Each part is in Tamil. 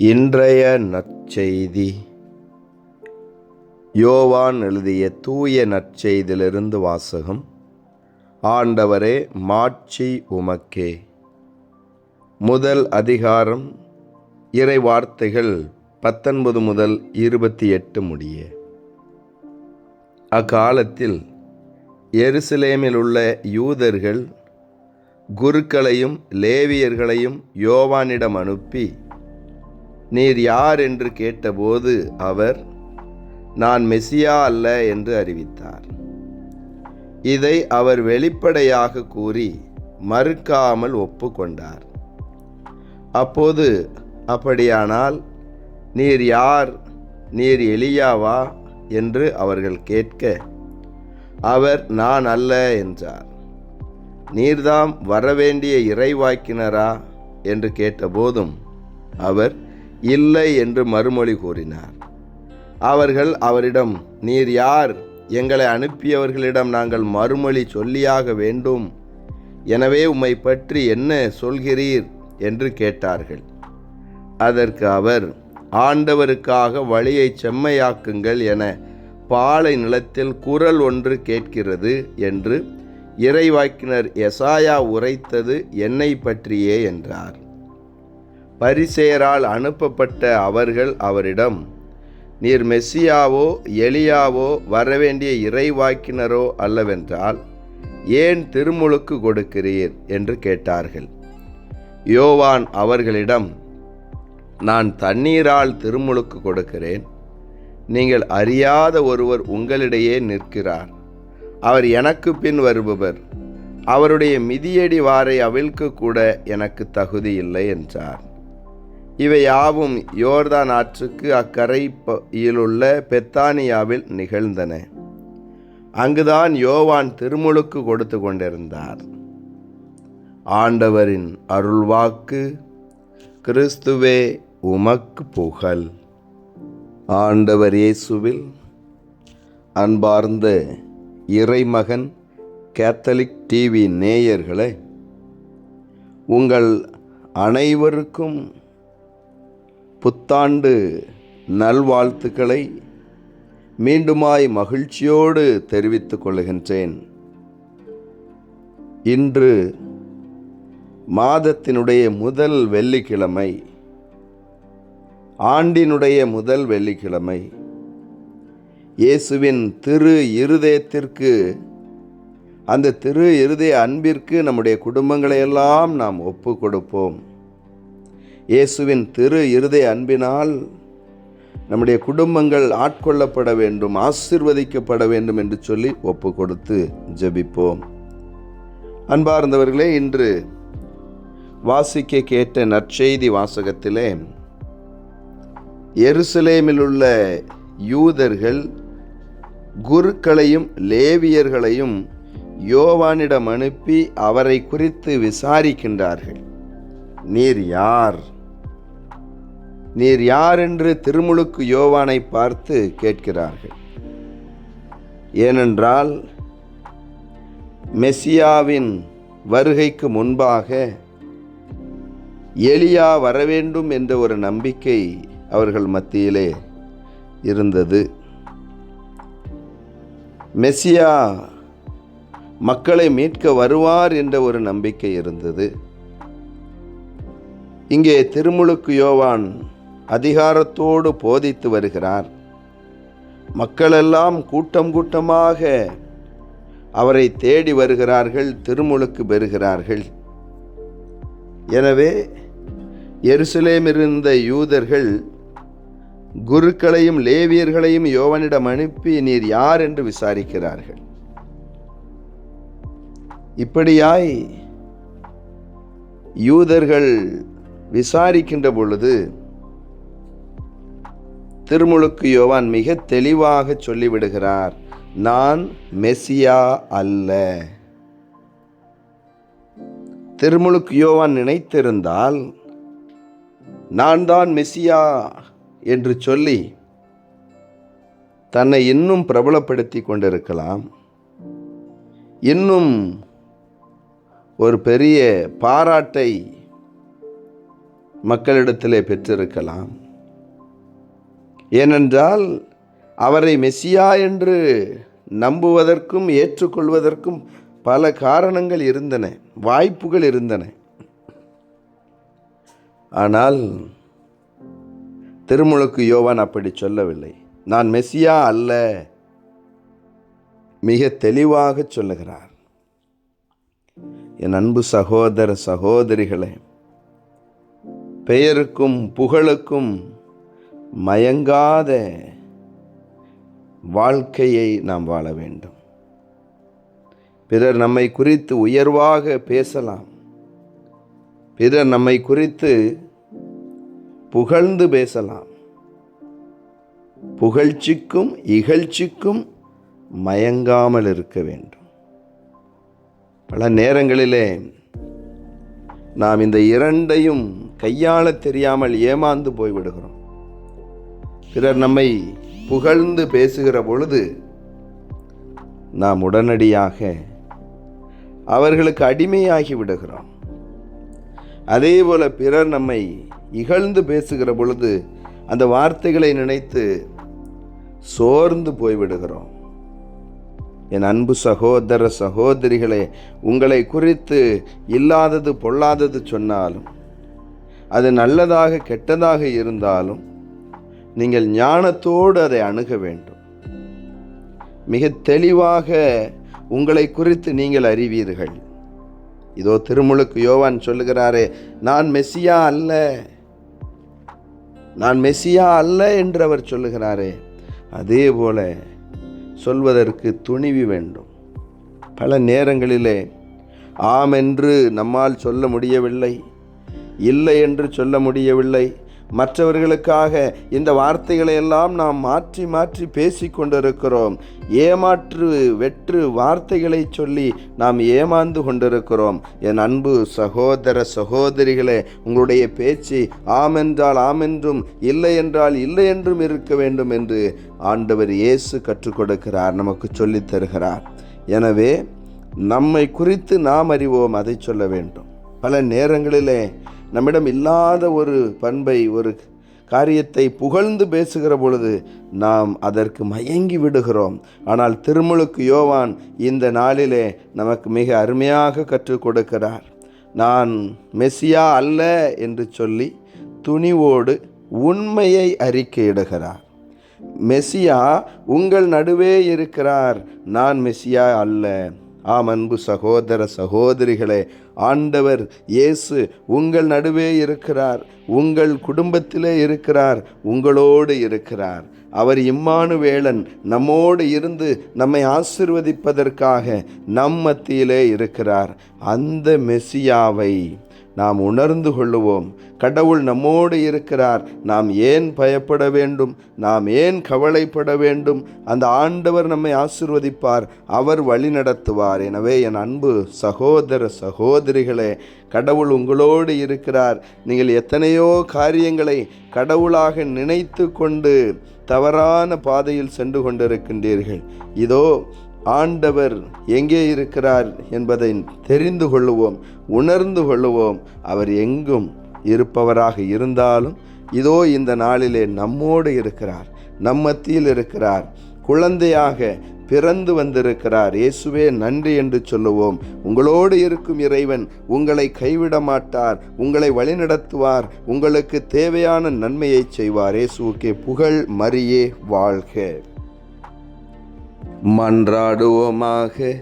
இன்றைய நற்செய்தி. யோவான் எழுதிய தூய நற்செய்தியிலிருந்து வாசகம். ஆண்டவரே மாட்சி உமக்கே. முதல் அதிகாரம் இறை வார்த்தைகள் பத்தொன்பது முதல் இருபத்தி எட்டு முடிய. அக்காலத்தில் எருசலேமில் உள்ள யூதர்கள் குருக்களையும் லேவியர்களையும் யோவானிடம் அனுப்பி நீர் யார் என்று கேட்டபோது அவர் நான் மெசியா அல்ல என்று அறிவித்தார். இதை அவர் வெளிப்படையாக கூறி மறுக்காமல் ஒப்புக்கொண்டார். அப்போது அப்படியானால் நீர் யார்? நீர் எலியாவா? என்று அவர்கள் கேட்க அவர் நான் அல்ல என்றார். நீர்தாம் வரவேண்டிய இறைவாக்கினரா? என்று கேட்டபோதும் அவர் இல்லை என்று மறுமொழி கூறினார். அவர்கள் அவரிடம் நீர் யார்? எங்களை அனுப்பியவர்களிடம் நாங்கள் மறுமொழி சொல்லியாக வேண்டும். எனவே உம்மை பற்றி என்ன சொல்கிறீர்? என்று கேட்டார்கள். அதற்கு அவர் ஆண்டவருக்காக வழியை செம்மையாக்குங்கள் என பாலை நிலத்தில் குரல் ஒன்று கேட்கிறது என்று இறைவாக்கினர் எசாயா உரைத்தது என்னை பற்றியே என்றார். பரிசேரால் அனுப்பப்பட்ட அவர்கள் அவரிடம் நீர் மெஸ்ஸியாவோ எலியாவோ வரவேண்டிய இறைவாக்கினரோ அல்லவென்றால் ஏன் திருமுழுக்கு கொடுக்கிறீர்? என்று கேட்டார்கள். யோவான் அவர்களிடம் நான் தண்ணீரால் திருமுழுக்கு கொடுக்கிறேன். நீங்கள் அறியாத ஒருவர் உங்களிடையே நிற்கிறார். அவர் எனக்கு பின் வருபவர். அவருடைய மிதியடி வாரை அவிழ்க்க கூட எனக்கு தகுதி இல்லை என்றார். இவை யாவும் யோர்தான் ஆற்றுக்கு அக்கரையிலுள்ள பெத்தானியாவில் நிகழ்ந்தன. அங்குதான் யோவான் திருமுழுக்கு கொடுத்து கொண்டிருந்தார். ஆண்டவரின் அருள்வாக்கு கிறிஸ்துவே உமக்கு புகழ். ஆண்டவர் இயேசுவில் அன்பார்ந்த இறைமகன் கேத்தலிக் டிவி நேயர்களே உங்கள் அனைவருக்கும் புத்தாண்டு நல்வாழ்த்துக்களை மீண்டுமாய் மகிழ்ச்சியோடு தெரிவித்துக் கொள்கின்றேன். இன்று மாதத்தினுடைய முதல் வெள்ளிக்கிழமை ஆண்டினுடைய முதல் வெள்ளிக்கிழமை இயேசுவின் திரு இருதயத்திற்கு அந்த திரு இருதய அன்பிற்கு நம்முடைய குடும்பங்களையெல்லாம் நாம் ஒப்பு கொடுப்போம். இயேசுவின் திரு இருதய அன்பினால் நம்முடைய குடும்பங்கள் ஆட்கொள்ளப்பட வேண்டும் ஆசிர்வதிக்கப்பட வேண்டும் என்று சொல்லி ஒப்பு கொடுத்து ஜபிப்போம். அன்பார்ந்தவர்களே இன்று வாசிக்க கேட்ட நற்செய்தி வாசகத்திலே எருசலேமில் உள்ள யூதர்கள் குருக்களையும் லேவியர்களையும் யோவானிடம் அனுப்பி அவரை குறித்து விசாரிக்கின்றார்கள். நீர் யார்? நீர் யார் என்று திருமுழுக்கு யோவானை பார்த்து கேட்கிறார்கள். ஏனென்றால் மெசியாவின் வருகைக்கு முன்பாக எலியா வரவேண்டும் என்ற ஒரு நம்பிக்கை அவர்கள் மத்தியிலே இருந்தது. மெசியா மக்களை மீட்க வருவார் என்ற ஒரு நம்பிக்கை இருந்தது. இங்கே திருமுழுக்கு யோவான் அதிகாரத்தோடு போதித்து வருகிறார். மக்களெல்லாம் கூட்டம் கூட்டமாக அவரை தேடி வருகிறார்கள் திருமுழுக்கு பெறுகிறார்கள். எனவே எருசலேமிருந்த யூதர்கள் குருக்களையும் லேவியர்களையும் யோவனிடம் அனுப்பி நீர் யார்? என்று விசாரிக்கிறார்கள். இப்படியாய் யூதர்கள் விசாரிக்கின்ற பொழுது திருமுழுக்கு யோவான் மிக தெளிவாக சொல்லிவிடுகிறார் நான் மெசியா அல்ல. திருமுழுக்கு யோவான் நினைத்திருந்தால் நான் தான் மெசியா என்று சொல்லி தன்னை இன்னும் பிரபலப்படுத்தி கொண்டிருக்கலாம். இன்னும் ஒரு பெரிய பாராட்டை மக்களிடத்திலே பெற்றிருக்கலாம். ஏனென்றால் அவரை மெஸ்ஸியா என்று நம்புவதற்கும் ஏற்றுக்கொள்வதற்கும் பல காரணங்கள் இருந்தன வாய்ப்புகள் இருந்தன. ஆனால் திருமுழுக்கு யோவான் அப்படி சொல்லவில்லை. நான் மெஸ்ஸியா அல்ல மிக தெளிவாக சொல்லுகிறார். என் அன்பு சகோதர சகோதரிகளே பெயருக்கும் புகழுக்கும் மயங்காத வாழ்க்கையை நாம் வாழ வேண்டும். பிறர் நம்மை குறித்து உயர்வாக பேசலாம். பிறர் நம்மை குறித்து புகழ்ந்து பேசலாம். புகழ்ச்சிக்கும் இகழ்ச்சிக்கும் மயங்காமல் இருக்க வேண்டும். பல நேரங்களிலே நாம் இந்த இரண்டையும் கையாள தெரியாமல் ஏமாந்து போய்விடுகிறோம். பிறர் நம்மை புகழ்ந்து பேசுகிற பொழுது நாம் உடனடியாக அவர்களுக்கு அடிமையாகி விடுகிறோம். அதே போல பிறர் நம்மை இகழ்ந்து பேசுகிற பொழுது அந்த வார்த்தைகளை நினைத்து சோர்ந்து போய்விடுகிறோம். என் அன்பு சகோதர சகோதரிகளே உங்களை குறித்து இல்லாதது பொல்லாதது சொன்னாலும் அது நல்லதாக கெட்டதாக இருந்தாலும் நீங்கள் ஞானத்தோடு அதை அணுக வேண்டும். மிக தெளிவாக உங்களை குறித்து நீங்கள் அறிவீர்கள். இதோ திருமுழுக்கு யோவான் சொல்லுகிறாரே நான் மெஸ்ஸியா அல்ல. நான் மெஸ்ஸியா அல்ல என்று அவர் சொல்லுகிறாரே அதே போல சொல்வதற்கு துணிவு வேண்டும். பல நேரங்களிலே ஆம் என்று நம்மால் சொல்ல முடியவில்லை இல்லை என்று சொல்ல முடியவில்லை மற்றவர்களுக்காக இந்த வார்த்தைகளை எல்லாம் நாம் மாற்றி மாற்றி பேசிக் கொண்டிருக்கிறோம். ஏமாற்று வெற்று வார்த்தைகளை சொல்லி நாம் ஏமாந்து கொண்டிருக்கிறோம். என் அன்பு சகோதர சகோதரிகளே உங்களுடைய பேச்சு ஆமென்றால் ஆமென்றும் இல்லை என்றால் இல்லை என்றும் இருக்க வேண்டும் என்று ஆண்டவர் இயேசு கற்றுக் கொடுக்கிறார் நமக்கு சொல்லித் தருகிறார். எனவே நம்மை குறித்து நாம் அறிவோம் அதை சொல்ல வேண்டும். பல நேரங்களிலே நம்மிடம் இல்லாத ஒரு பண்பை ஒரு காரியத்தை புகழ்ந்து பேசுகிற பொழுது நாம் அதற்கு மயங்கி விடுகிறோம். ஆனால் திருமுழுக்கு யோவான் இந்த நாளிலே நமக்கு மிக அருமையாக கற்றுக் கொடுக்கிறார். நான் மெஸ்ஸியா அல்ல என்று சொல்லி துணிவோடு உண்மையை அறிக்கையிடுகிறார் மெஸ்ஸியா உங்கள் நடுவே இருக்கிறார். நான் மெஸ்ஸியா அல்ல. ஆம் அன்பு சகோதர சகோதரிகளே ஆண்டவர் இயேசு உங்கள் நடுவே இருக்கிறார் உங்கள் குடும்பத்திலே இருக்கிறார் உங்களோடு இருக்கிறார். அவர் இம்மானுவேலன் நம்மோடு இருந்து நம்மை ஆசிர்வதிப்பதற்காக நம் மத்தியிலே இருக்கிறார். அந்த மெசியாவை நாம் உணர்ந்து கொள்ளுவோம். கடவுள் நம்மோடு இருக்கிறார். நாம் ஏன் பயப்பட வேண்டும்? நாம் ஏன் கவலைப்பட வேண்டும்? அந்த ஆண்டவர் நம்மை ஆசிர்வதிப்பார். அவர் வழி நடத்துவார். எனவே என் அன்பு சகோதர சகோதரிகளே கடவுள் உங்களோடு இருக்கிறார். நீங்கள் எத்தனையோ காரியங்களை கடவுளாக நினைத்து கொண்டு தவறான பாதையில் சென்று கொண்டிருக்கின்றீர்கள். இதோ ஆண்டவர் எங்கே இருக்கிறார் என்பதை தெரிந்து கொள்ளுவோம் உணர்ந்து கொள்ளுவோம். அவர் எங்கும் இருப்பவராக இருந்தாலும் இதோ இந்த நாளிலே நம்மோடு இருக்கிறார் நம் மத்தியில் இருக்கிறார் குழந்தையாக பிறந்து வந்திருக்கிறார். இயேசுவே நன்றி என்று சொல்லுவோம். உங்களோடு இருக்கும் இறைவன் உங்களை கைவிட மாட்டார் உங்களை வழிநடத்துவார் உங்களுக்கு தேவையான நன்மையை செய்வார். இயேசுவுக்கே புகழ் மரியே வாழ்க. மன்றாடுவோமாக.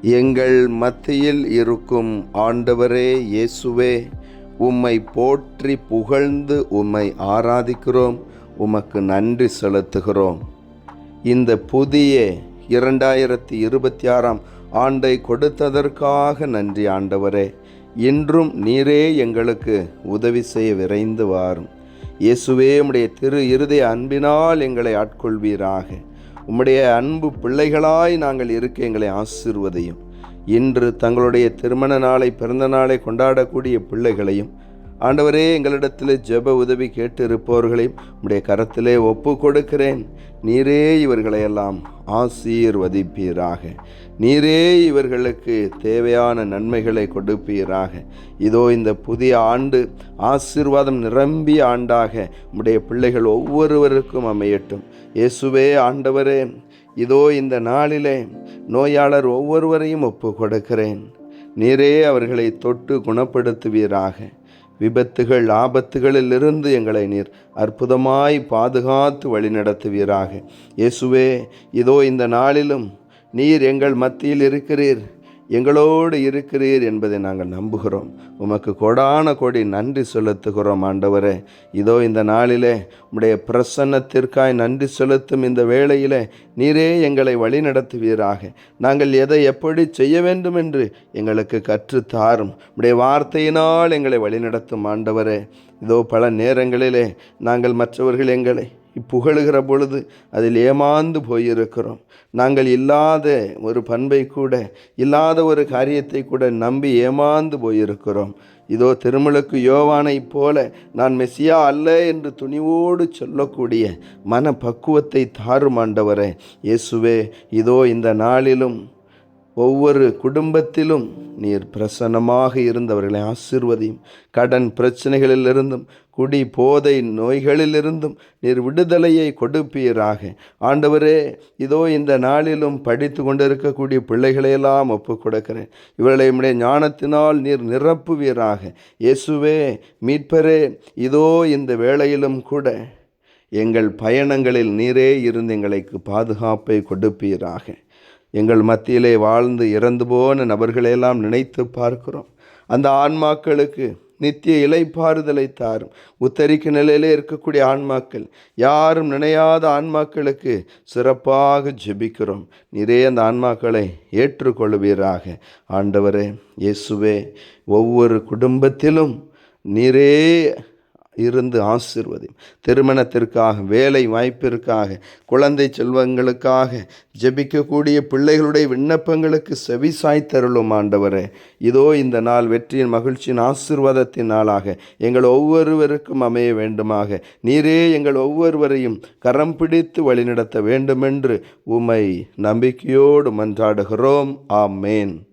எங்கள் மத்தியில் இருக்கும் ஆண்டவரே இயேசுவே உம்மை போற்றி புகழ்ந்து உம்மை ஆராதிக்கிறோம் உமக்கு நன்றி செலுத்துகிறோம். இந்த புதிய இரண்டாயிரத்தி இருபத்தி ஆறாம் ஆண்டை கொடுத்ததற்காக நன்றி ஆண்டவரே. இன்றும் நீரே எங்களுக்கு உதவி செய்ய விரைந்து வாரும். இயேசுவே உடைய திரு இருதய அன்பினால் எங்களை ஆட்கொள்வீராக. உம்முடைய அன்பு பிள்ளைகளாய் நாங்கள் இருக்க எங்களை ஆசிர்வதையும். இன்று தங்களுடைய திருமண நாளை பிறந்த நாளை கொண்டாடக்கூடிய பிள்ளைகளையும் ஆண்டவரே எங்களிடத்தில் ஜெப உதவி கேட்டு இருப்பவர்களையும் உம்முடைய கரத்திலே ஒப்பு கொடுக்கிறேன் நீரே இவர்களையெல்லாம் ஆசீர்வதிப்பீராக. நீரே இவர்களுக்கு தேவையான நன்மைகளை கொடுப்பீராக. இதோ இந்த புதிய ஆண்டு ஆசீர்வாதம் நிரம்பிய ஆண்டாக உடைய பிள்ளைகள் ஒவ்வொருவருக்கும் அமையட்டும். இயேசுவே ஆண்டவரே இதோ இந்த நாளிலே நோயாளர் ஒவ்வொருவரையும் ஒப்பு கொடுக்கிறேன் நீரே அவர்களை தொட்டு குணப்படுத்துவீராக. விபத்துகள் ஆபத்துகளிலிருந்து எங்களை நீர் அற்புதமாய் பாதுகாத்து வழிநடத்துவீராக. இயேசுவே இதோ இந்த நாளிலும் நீர் எங்கள் மத்தியில் இருக்கிறீர். எங்களோடு இருக்கிறீர் என்பதை நாங்கள் நம்புகிறோம். உமக்கு கொடான கொடி நன்றி செலுத்துகிறோம் ஆண்டவரே. இதோ இந்த நாளிலே உம்முடைய பிரசன்னத்திற்காய் நன்றி செலுத்தும் இந்த வேளையிலே நீரே எங்களை வழிநடத்துவீராக. நாங்கள் எதை எப்படி செய்ய வேண்டும் என்று எங்களுக்கு கற்றுத்தாரும். உடைய வார்த்தையினால் எங்களை வழிநடத்தும் ஆண்டவரே. இதோ பல நேரங்களிலே நாங்கள் மற்றவர்கள் எங்களை புகழுகிற பொழுது அதில் ஏமாந்து போயிருக்கிறோம். நாங்கள் இல்லாத ஒரு பண்பை கூட இல்லாத ஒரு காரியத்தை கூட நம்பி ஏமாந்து போயிருக்கிறோம். இதோ திருமலுக்கு யோவானைப் போல நான் மெஸ்ஸியா அல்ல என்று துணிவோடு சொல்லக்கூடிய மன பக்குவத்தை தாரும் ஆண்டவரே. இயேசுவே இதோ இந்த நாளிலும் ஒவ்வொரு குடும்பத்திலும் நீர் பிரசன்னமாக இருந்தவர்களை ஆசிர்வதியும் கடன் பிரச்சனைகளிலிருந்தும் குடி போதை நோய்களிலிருந்தும் நீர் விடுதலையை கொடுப்பீராக. ஆண்டவரே இதோ இந்த நாளிலும் படித்து கொண்டிருக்கக்கூடிய பிள்ளைகளையெல்லாம் ஒப்பு கொடுக்கிறேன் இவர்களை உடைய ஞானத்தினால் நீர் நிரப்புவீராக. இயேசுவே மீட்பரே இதோ இந்த வேளையிலும் கூட எங்கள் பயணங்களில் நீரே இருந்து எங்களுக்கு பாதுகாப்பை கொடுப்பீராக. எங்கள் மத்தியிலே வாழ்ந்து இறந்து போன நபர்களையெல்லாம் நினைத்து பார்க்கிறோம். அந்த ஆன்மாக்களுக்கு நித்திய இலைப்பாறுதலை தாரும். உத்தரிக்க நிலையிலே இருக்கக்கூடிய ஆன்மாக்கள் யாரும் நினையாத ஆன்மாக்களுக்கு சிறப்பாக ஜெபிக்கிறோம். நிறைய அந்த ஆன்மாக்களை ஏற்றுக்கொள்வீராக. ஆண்டவரே இயேசுவே ஒவ்வொரு குடும்பத்திலும் நிறைய இருந்து ஆசிர்வதியும். திருமணத்திற்காக வேலை வாய்ப்பிற்காக குழந்தை செல்வங்களுக்காக ஜெபிக்கக்கூடிய பிள்ளைகளுடைய விண்ணப்பங்களுக்கு செவி சாய்த்தருளும் ஆண்டவரே. இதோ இந்த நாள் வெற்றியின் மகிழ்ச்சியின் ஆசிர்வாதத்தின் நாளாக எங்கள் ஒவ்வொருவருக்கும் அமைய வேண்டுமாக. நீரே எங்கள் ஒவ்வொருவரையும் கரம் பிடித்து வழிநடத்த வேண்டுமென்று உமை நம்பிக்கையோடு மன்றாடுகிறோம். ஆமேன்.